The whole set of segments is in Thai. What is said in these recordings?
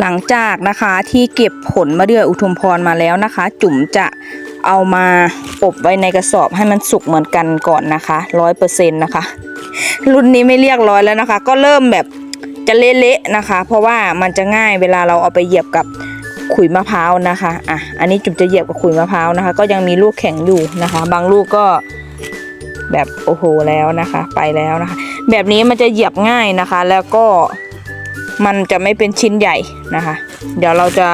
หลังจากนะคะที่เก็บผลมะเดื่ออุทุมพรมาแล้วนะคะ จุ๋มจะเอามาอบไว้ในกระสอบให้มันสุกเหมือนกันก่อนนะคะร้อยเปอร์เซ็นต์นะคะ รุ่นนี้ไม่เรียกร้อยแล้วนะคะ ก็เริ่มแบบจะเละๆนะคะ เพราะว่ามันจะง่ายเวลาเราเอาไปเหยียบกับขุยมะพร้าวนะคะอะอันนี้จุ๋มจะเหยียบกับขุยมะพร้าวนะคะ ก็ยังมีลูกแข็งอยู่นะคะ บางลูกก็แบบโอ้โหแล้วนะคะ ไปแล้วนะคะ แบบนี้มันจะเหยียบง่ายนะคะ แล้วก็ มันจะไม่เป็นชิ้นใหญ่นะคะ เดี๋ยวเราจะ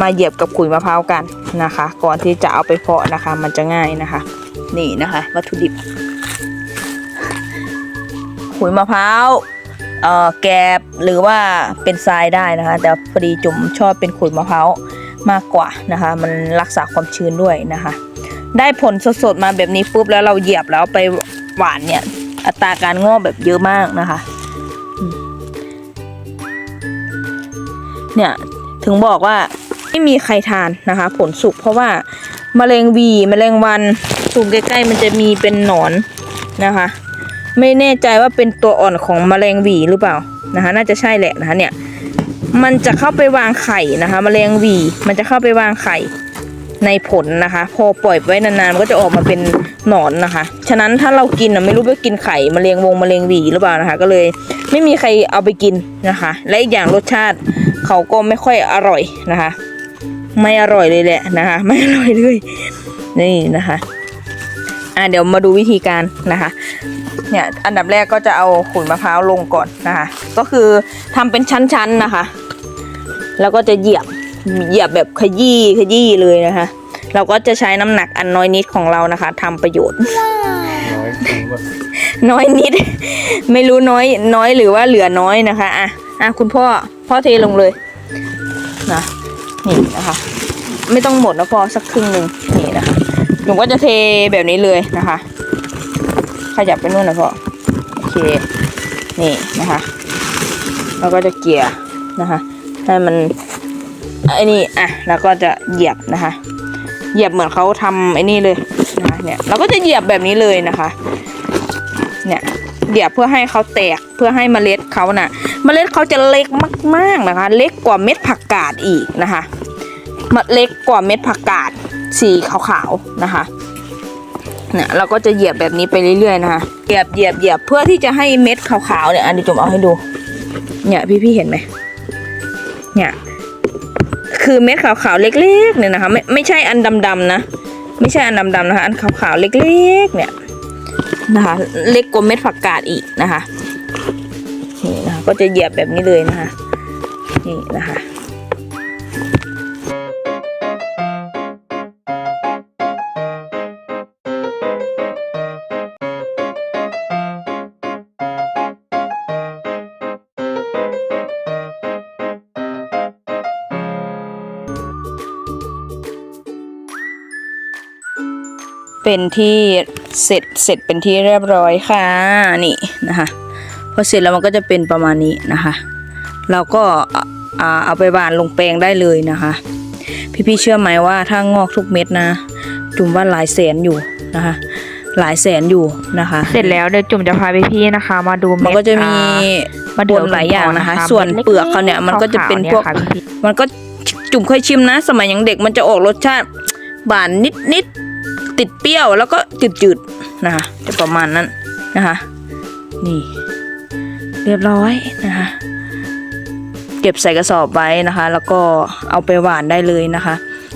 มาเหยียบกับขุยมะพร้าวกันนะคะ ก่อนที่จะเอาไปเพาะนะคะ มันจะง่ายนะคะ นี่นะคะ วัตถุดิบ ขุยมะพร้าวเอ่อแกบหรือว่าเป็นทรายได้นะคะ แต่พอดีจุ๋มชอบเป็นขุยมะพร้าวมากกว่านะคะ มันรักษาความชื้นด้วยนะคะ ได้ผลสดๆมาแบบนี้ปุ๊บแล้วเราเหยียบแล้วไปหวานเนี่ยอัตราการงอกแบบเยอะมากนะคะ เนี่ยถึงบอกว่าไม่มีใครทานนะคะ ผลสุกเพราะว่าแมลงวีแมลงวันสูงใกล้ๆมันจะมีเป็นหนอนนะคะ ไม่แน่ใจว่าเป็นตัวอ่อนของแมลงวีหรือเปล่านะคะ น่าจะใช่แหละนะคะเนี่ยมันจะเข้าไปวางไข่นะคะแมลงวีมันจะเข้าไปวางไข่ในผลนะคะ พอปล่อยไว้นานๆมันก็จะออกมาเป็นหนอนนะคะ ฉะนั้นถ้าเรากินอะไม่รู้ว่ากินไข่แมลงวงแมลงวีหรือเปล่านะคะ ก็เลยไม่มีใครเอาไปกินนะคะ และอีกอย่างรสชาติ เขาก็ไม่ค่อยอร่อยนะคะ ไม่อร่อยเลยแหละนะคะ ไม่อร่อยเลยนี่นะคะอะเดี๋ยวมาดูวิธีการนะคะ เนี่ยอันดับแรกก็จะเอาขุยมะพร้าวลงก่อนนะคะ ก็คือทำเป็นชั้นๆนะคะ แล้วก็จะเหยียบเหยียบแบบขยี้ขยี้เลยนะคะ เราก็จะใช้น้ำหนักอันน้อยนิดของเรานะคะทำประโยชน์น้อยจริงว่าน้อยนิด ไม่รู้น้อยน้อยหรือว่าเหลือน้อยนะคะอะอะคุณพ่อ พ่อเทลงเลยนะนี่นะคะ ไม่ต้องหมดนะพอสักครึ่งหนึ่งนี่นะคะหนูก็จะเทแบบนี้เลยนะคะ ขยับไปนู่นนะพ่อโอเคนี่นะคะแล้วก็จะเกี่ยนะคะให้มันไอ้นี่อะแล้วก็จะเหยียบนะคะ เหยียบเหมือนเขาทำไอ้นี่เลยนะคะเนี่ยเราก็จะเหยียบแบบนี้เลยนะคะ เนี่ย เหยียบเพื่อให้เขาแตกเพื่อให้เมล็ดเขาน่ะ เมล็ดเขาจะเล็กมากๆนะคะ เล็กกว่าเม็ดผักกาดอีกนะคะมเล็กกว่าเม็ดผักกาดสีขาวๆนะคะเนี่ยเราก็จะเหยียบแบบนี้ไปเรื่อยๆนะคะเหยียบเหยียบเหยียบเพื่อที่จะให้เม็ดขาวๆเนี่ยอันนี้จุ่มเอาให้ดู เนี่ยพี่ๆเห็นไหมเนี่ยคือเม็ดขาวๆเล็กๆเนี่ยนะคะไม่ไม่ใช่อันดำๆนะ ไม่ใช่อันดำๆนะคะ อันขาวๆเล็กๆ เนี่ย นะคะ เล็กกว่าเม็ดผักกาดอีกนะคะนี่นะคะก็จะเหยียบแบบนี้เลยนะคะ นี่นะคะเป็นที่ เสร็จเสร็จเป็นที่เรียบร้อยค่ะนี่นะคะพอเสร็จแล้วมันก็จะเป็นประมาณนี้นะคะเราก็อ่าอ่าเอาไปบานลงแปลงได้เลยนะคะ พี่ๆเชื่อไหมว่าถ้างอกทุกเม็ดนะ จุ่มว่าหลายแสนอยู่นะคะ หลายแสนอยู่นะคะ เสร็จแล้วเดี๋ยวจุ่มจะพาพี่ๆนะคะ มาดูมันก็จะมีมาบนหลายอย่างนะคะ ส่วนเปลือกเขาเนี่ยมันก็จะเป็นพวกมันก็จุ่มเคยชิมนะ สมัยยังเด็กมันจะออกรสชาติหวานนิดนิดๆ ติดเปรี้ยวแล้วก็จืดๆนะคะจะประมาณนั้นนะคะนี่ เรียบร้อยนะคะเก็บใส่กระสอบไว้นะคะ แล้วก็เอาไปหวานได้เลยนะคะ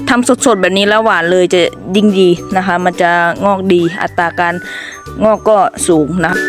ทำสดๆแบบนี้แล้วหวานเลยจะยิ่งดีนะคะ มันจะงอกดีอัตราการงอกก็สูงนะคะ